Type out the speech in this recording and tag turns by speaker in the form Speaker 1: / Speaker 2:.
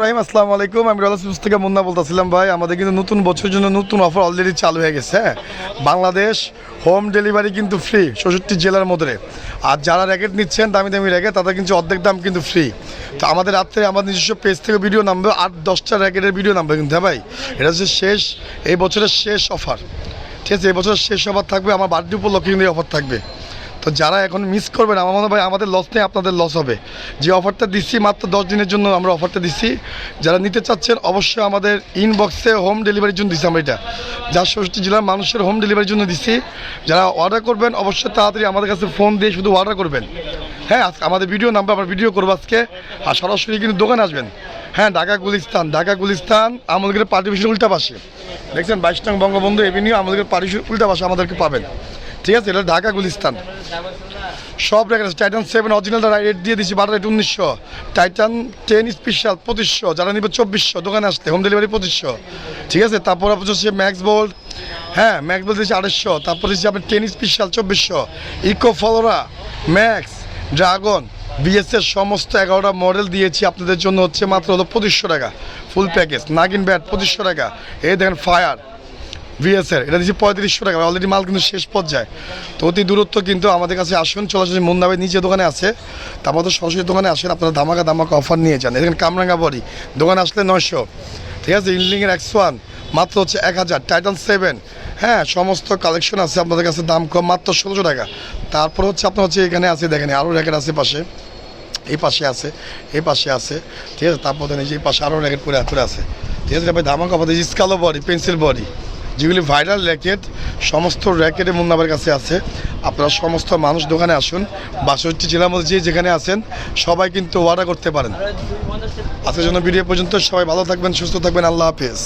Speaker 1: রহিম, আসসালামু আলাইকুম। আমি রালাসুস থেকে মুন্না বলতেছিলাম, ভাই। আমাদের কিন্তু নতুন বছরের জন্য নতুন অফার অলরেডি চালু হয়ে গেছে হ্যাঁ? বাংলাদেশ হোম ডেলিভারি কিন্তু ফ্রি চৌষট্টি জেলার মধ্যে। আর যারা র্যাকেট নিচ্ছেন, দামি দামি র্যাকেট তাদের কিন্তু অর্ধেক দাম কিন্তু ফ্রি তো আমাদের রাত্রে আমাদের নিজস্ব পেজ থেকে ভিডিও নামবে, আট, দশটা র্যাকেটের ভিডিও নামবে কিন্তু হ্যাঁ ভাই? এটা হচ্ছে শেষ, এই বছরের শেষ অফার ঠিক আছে, এই বছরের শেষ অফার থাকবে, আমার বার্থডে উপলক্ষে কিন্তু অফার থাকবে। তো যারা এখন মিস করবেন আমার মনে হয় আমাদের লস নেই, আপনাদের লস হবে। যে অফারটা দিচ্ছি, মাত্র দশ দিনের জন্য আমরা অফারটা দিচ্ছি। যারা নিতে চাচ্ছেন, অবশ্যই আমাদের ইনবক্সে হোম ডেলিভারির জন্য দিচ্ছি আমরা এটা। ষষ্ঠী জেলার মানুষের হোম ডেলিভারির জন্য দিচ্ছি। যারা অর্ডার করবেন, অবশ্যই তাড়াতাড়ি আমাদের কাছে ফোন দিয়ে শুধু অর্ডার করবেন। হ্যাঁ আজকে আমাদের ভিডিও নাম্বার আমরা ভিডিও করব আজকে। আর সরাসরি কিন্তু দোকানে আসবেন। হ্যাঁ ঢাকা গুলিস্তান ঢাকা গুলিস্তান আমাদের পার্টি অফিসের উল্টা পাশে। দেখছেন, বাইশ নং বঙ্গবন্ধু এভিনিউ আমাদের পার্টি উল্টা পাশে আমাদেরকে পাবেন। ঠিক আছে, এটা ঢাকা গুলিস্তান। সব রেখে টাইটান সেভেন অরিজিনালটা রেট দিয়ে দিচ্ছি বারো রেট উনিশশো। টাইটান টেন স্পেশাল পঁচিশশো, যারা নিবে চব্বিশশো, দোকানে আসতে হোম ডেলিভারি পঁচিশশো। ঠিক আছে, তারপর হচ্ছে ম্যাক্স বোল্ড হ্যাঁ ম্যাক্স বোল্ড দিচ্ছি আড়াইশো। তারপর দিচ্ছি আপনার টেন স্পেশাল চব্বিশশো। ইকো ফলোরা ম্যাক্স ড্রাগন বিএসএর সমস্ত এগারোটা মডেল দিয়েছি আপনাদের জন্য হচ্ছে মাত্র হলো পঁচিশশো টাকা। ফুল প্যাকেজ নাগিন ব্যাট পঁচিশশো টাকা। এই দেখেন ফায়ার ভিএসএর এটা দিচ্ছি পঁয়ত্রিশশো টাকা। অলরেডি মাল কিন্তু শেষ পর্যায়ে। তো অতি দূরত্ব কিন্তু আমাদের কাছে আসুন চলাচল মুন্দাবের নিচে দোকানে আছে। তারপর তো সরাসরি দোকানে আসেন। আপনারা ধামাকা ধামাকা অফার নিয়ে যান। এখানে কামরাঙ্গা বডি। দোকানে আসলে নয়শো। ঠিক আছে? ইনলিংয়ের এক্স ওয়ান মাত্র হচ্ছে এক হাজার। টাইটান সেভেন হ্যাঁ সমস্ত কালেকশন আছে আপনাদের কাছে। দাম কম, মাত্র ষোলোশো টাকা। তারপর হচ্ছে আপনার হচ্ছে এখানে আছে, দেখেন আরও র্যাকেট আছে পাশে। এই পাশে আছে, এই পাশে আছে। ঠিক আছে? তারপর দেখেন এই পাশে আরও র্যাকেট পরে পরে আছে। ঠিক আছে ভাই? ধামাকা আমাদের স্কালো বডি পেন্সিল বডি। যেগুলি ভাইরাল র্যাকেট সমস্ত র্যাকেটে মুন্নাবার কাছে আছে। আপনারা সমস্ত মানুষ দোকানে আসুন, বাষট্টি জেলার মধ্যে যে যেখানে আছেন, সবাই কিন্তু অর্ডার করতে পারেন। আজকের জন্য ভিডিও পর্যন্ত, সবাই ভালো থাকবেন, সুস্থ থাকবেন, আল্লাহ হাফেজ।